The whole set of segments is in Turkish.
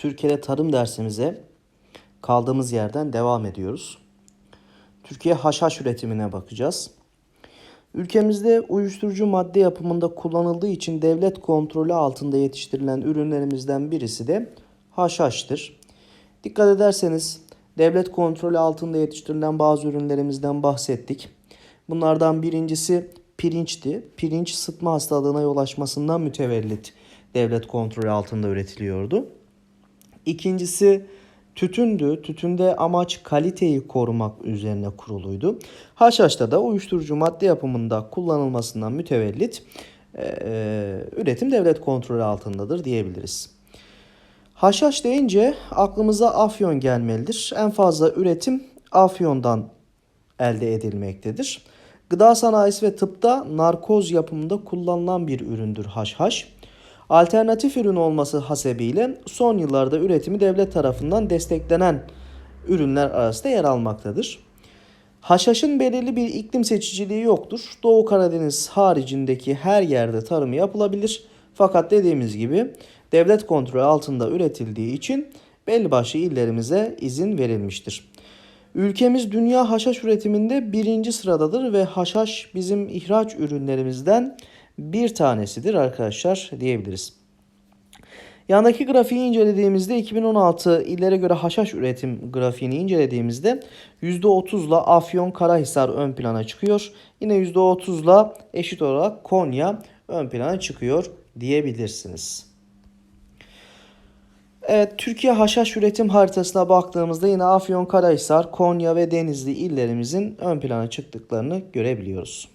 Türkiye'de tarım dersimize kaldığımız yerden devam ediyoruz. Türkiye haşhaş üretimine bakacağız. Ülkemizde uyuşturucu madde yapımında kullanıldığı için devlet kontrolü altında yetiştirilen ürünlerimizden birisi de haşhaştır. Dikkat ederseniz devlet kontrolü altında yetiştirilen bazı ürünlerimizden bahsettik. Bunlardan birincisi pirinçti. Pirinç sıtma hastalığına yol açmasından mütevellit devlet kontrolü altında üretiliyordu. İkincisi tütündü. Tütünde amaç kaliteyi korumak üzerine kuruluydu. Haşhaşta da uyuşturucu madde yapımında kullanılmasından mütevellit e, üretim devlet kontrolü altındadır diyebiliriz. Haşhaş deyince aklımıza afyon gelmelidir. En fazla üretim afyondan elde edilmektedir. Gıda sanayisi ve tıpta narkoz yapımında kullanılan bir üründür haşhaş. Alternatif ürün olması hasebiyle son yıllarda üretimi devlet tarafından desteklenen ürünler arasında yer almaktadır. Haşhaşın belirli bir iklim seçiciliği yoktur. Doğu Karadeniz haricindeki her yerde tarımı yapılabilir. Fakat dediğimiz gibi devlet kontrolü altında üretildiği için belli başlı illerimize izin verilmiştir. Ülkemiz dünya haşhaş üretiminde birinci sıradadır ve haşhaş bizim ihraç ürünlerimizden bir tanesidir arkadaşlar diyebiliriz. Yandaki grafiği incelediğimizde 2016 illere göre haşhaş üretim grafiğini incelediğimizde %30'la Afyon Karahisar ön plana çıkıyor. Yine %30'la eşit olarak Konya ön plana çıkıyor diyebilirsiniz. Evet, Türkiye haşhaş üretim haritasına baktığımızda yine Afyon, Karahisar, Konya ve Denizli illerimizin ön plana çıktıklarını görebiliyoruz.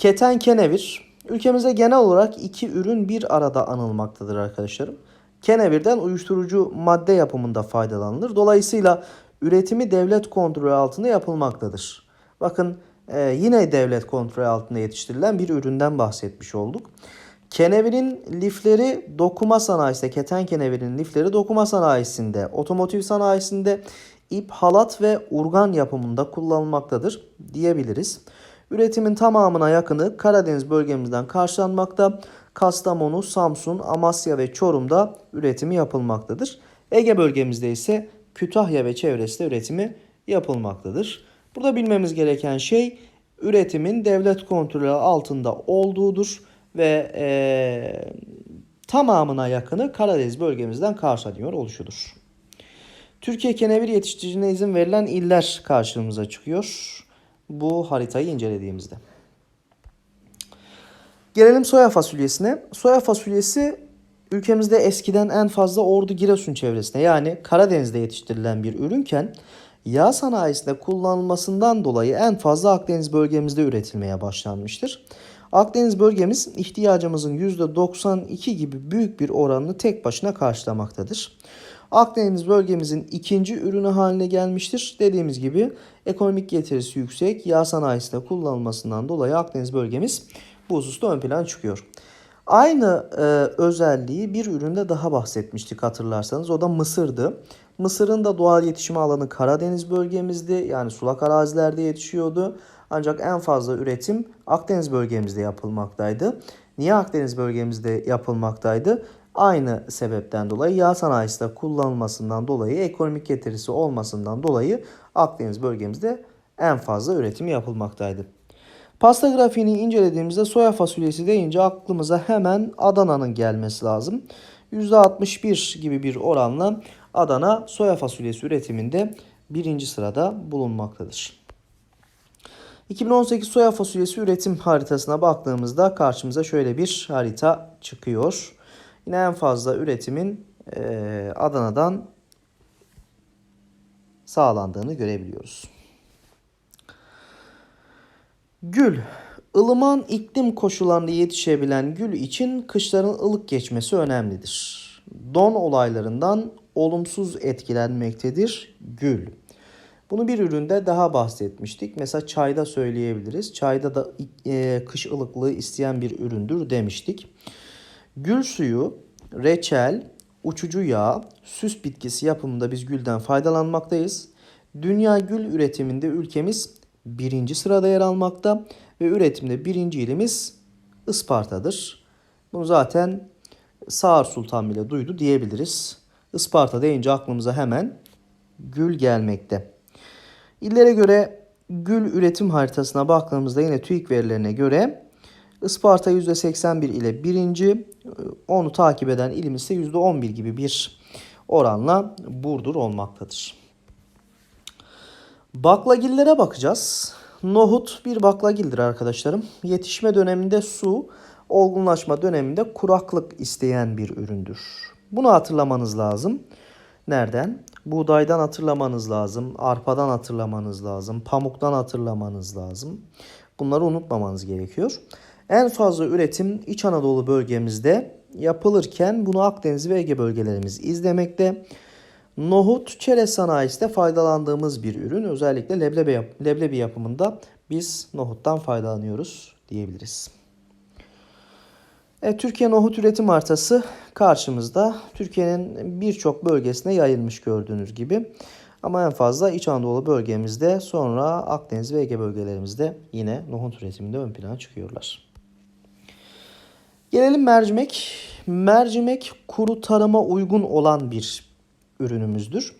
Keten kenevir. Ülkemizde genel olarak iki ürün bir arada anılmaktadır arkadaşlarım. Kenevirden uyuşturucu madde yapımında faydalanılır. Dolayısıyla üretimi devlet kontrolü altında yapılmaktadır. Bakın e, yine devlet kontrolü altında yetiştirilen bir üründen bahsetmiş olduk. Kenevirin lifleri dokuma sanayisinde, keten kenevirin lifleri dokuma sanayisinde, otomotiv sanayisinde, ip, halat ve urgan yapımında kullanılmaktadır diyebiliriz. Üretimin tamamına yakını Karadeniz bölgemizden karşılanmakta. Kastamonu, Samsun, Amasya ve Çorum'da üretimi yapılmaktadır. Ege bölgemizde ise Kütahya ve çevresinde üretimi yapılmaktadır. Burada bilmemiz gereken şey üretimin devlet kontrolü altında olduğudur ve e, tamamına yakını Karadeniz bölgemizden karşılanıyor oluşudur. Türkiye kenevir yetiştiriciliğine izin verilen iller karşımıza çıkıyor bu haritayı incelediğimizde. Gelelim soya fasulyesine. Soya fasulyesi ülkemizde eskiden en fazla Ordu Giresun çevresinde yani Karadeniz'de yetiştirilen bir ürünken yağ sanayisinde kullanılmasından dolayı en fazla Akdeniz bölgemizde üretilmeye başlanmıştır. Akdeniz bölgemiz ihtiyacımızın %92 gibi büyük bir oranını tek başına karşılamaktadır. Akdeniz bölgemizin ikinci ürünü haline gelmiştir. Dediğimiz gibi ekonomik getirisi yüksek yağ sanayisinde kullanılmasından dolayı Akdeniz bölgemiz bu hususta ön plana çıkıyor. Aynı e, özelliği bir üründe daha bahsetmiştik hatırlarsanız. O da mısırdı. Mısırın da doğal yetişme alanı Karadeniz bölgemizde yani sulak arazilerde yetişiyordu. Ancak en fazla üretim Akdeniz bölgemizde yapılmaktaydı. Niye Akdeniz bölgemizde yapılmaktaydı? Aynı sebepten dolayı yağ sanayisinde kullanılmasından dolayı ekonomik getirisi olmasından dolayı Akdeniz bölgemizde en fazla üretim yapılmaktaydı. Pasta grafiğini incelediğimizde soya fasulyesi deyince aklımıza hemen Adana'nın gelmesi lazım. %61 gibi bir oranla Adana soya fasulyesi üretiminde birinci sırada bulunmaktadır. 2018 soya fasulyesi üretim haritasına baktığımızda karşımıza şöyle bir harita çıkıyor. Yine en fazla üretimin e, Adana'dan sağlandığını görebiliyoruz. Gül. ılıman iklim koşullarında yetişebilen gül için kışların ılık geçmesi önemlidir. Don olaylarından olumsuz etkilenmektedir gül. Bunu bir üründe daha bahsetmiştik. Mesela çayda söyleyebiliriz. Çayda da e, kış ılıklığı isteyen bir üründür demiştik. Gül suyu, reçel, uçucu yağ, süs bitkisi yapımında biz gülden faydalanmaktayız. Dünya gül üretiminde ülkemiz birinci sırada yer almakta ve üretimde birinci ilimiz Isparta'dır. Bunu zaten Sağır Sultan bile duydu diyebiliriz. Isparta deyince aklımıza hemen gül gelmekte. İllere göre gül üretim haritasına baktığımızda yine TÜİK verilerine göre Isparta %81 ile birinci, onu takip eden ilimiz ise %11 gibi bir oranla Burdur olmaktadır. Baklagillere bakacağız. Nohut bir baklagildir arkadaşlarım. Yetişme döneminde su, olgunlaşma döneminde kuraklık isteyen bir üründür. Bunu hatırlamanız lazım. Nereden? Buğdaydan hatırlamanız lazım, arpadan hatırlamanız lazım, pamuktan hatırlamanız lazım. Bunları unutmamanız gerekiyor. En fazla üretim İç Anadolu bölgemizde yapılırken bunu Akdeniz ve Ege bölgelerimiz izlemekte. Nohut çerez sanayisinde faydalandığımız bir ürün. Özellikle leblebi, yap- leblebi yapımında biz nohuttan faydalanıyoruz diyebiliriz. Evet, Türkiye nohut üretim haritası karşımızda. Türkiye'nin birçok bölgesine yayılmış gördüğünüz gibi. Ama en fazla İç Anadolu bölgemizde sonra Akdeniz ve Ege bölgelerimizde yine nohut üretiminde ön plana çıkıyorlar. Gelelim mercimek. Mercimek kuru tarıma uygun olan bir ürünümüzdür.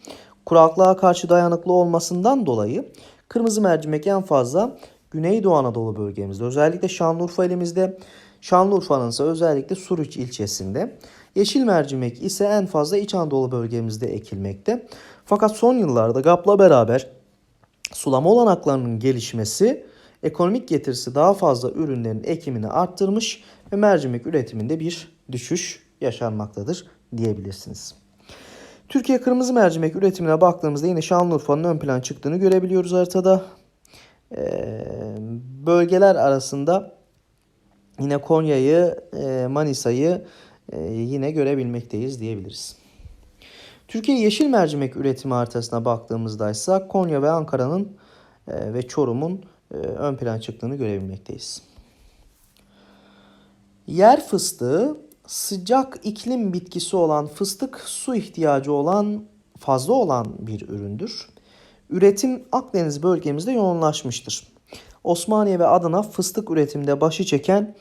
Kuraklığa karşı dayanıklı olmasından dolayı kırmızı mercimek en fazla Güneydoğu Anadolu bölgemizde özellikle Şanlıurfa elimizde Şanlıurfa'nın ise özellikle Suruç ilçesinde. Yeşil mercimek ise en fazla İç Anadolu bölgemizde ekilmekte. Fakat son yıllarda GAP'la beraber sulama olanaklarının gelişmesi ekonomik getirisi daha fazla ürünlerin ekimini arttırmış ve mercimek üretiminde bir düşüş yaşanmaktadır diyebilirsiniz. Türkiye kırmızı mercimek üretimine baktığımızda yine Şanlıurfa'nın ön plan çıktığını görebiliyoruz haritada. Ee, bölgeler arasında yine Konya'yı, e, Manisa'yı e, yine görebilmekteyiz diyebiliriz. Türkiye yeşil mercimek üretimi haritasına baktığımızda ise Konya ve Ankara'nın e, ve Çorum'un ön plan çıktığını görebilmekteyiz. Yer fıstığı sıcak iklim bitkisi olan fıstık su ihtiyacı olan fazla olan bir üründür. Üretim Akdeniz bölgemizde yoğunlaşmıştır. Osmaniye ve Adana fıstık üretiminde başı çeken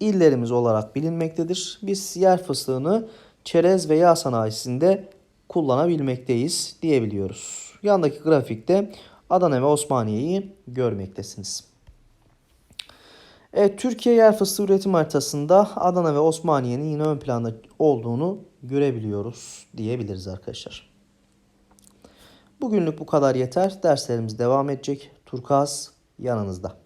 illerimiz olarak bilinmektedir. Biz yer fıstığını çerez ve yağ sanayisinde kullanabilmekteyiz diyebiliyoruz. Yandaki grafikte Adana ve Osmaniye'yi görmektesiniz. Evet, Türkiye yer fıstığı üretim haritasında Adana ve Osmaniye'nin yine ön planda olduğunu görebiliyoruz diyebiliriz arkadaşlar. Bugünlük bu kadar yeter. Derslerimiz devam edecek. Turkaz yanınızda.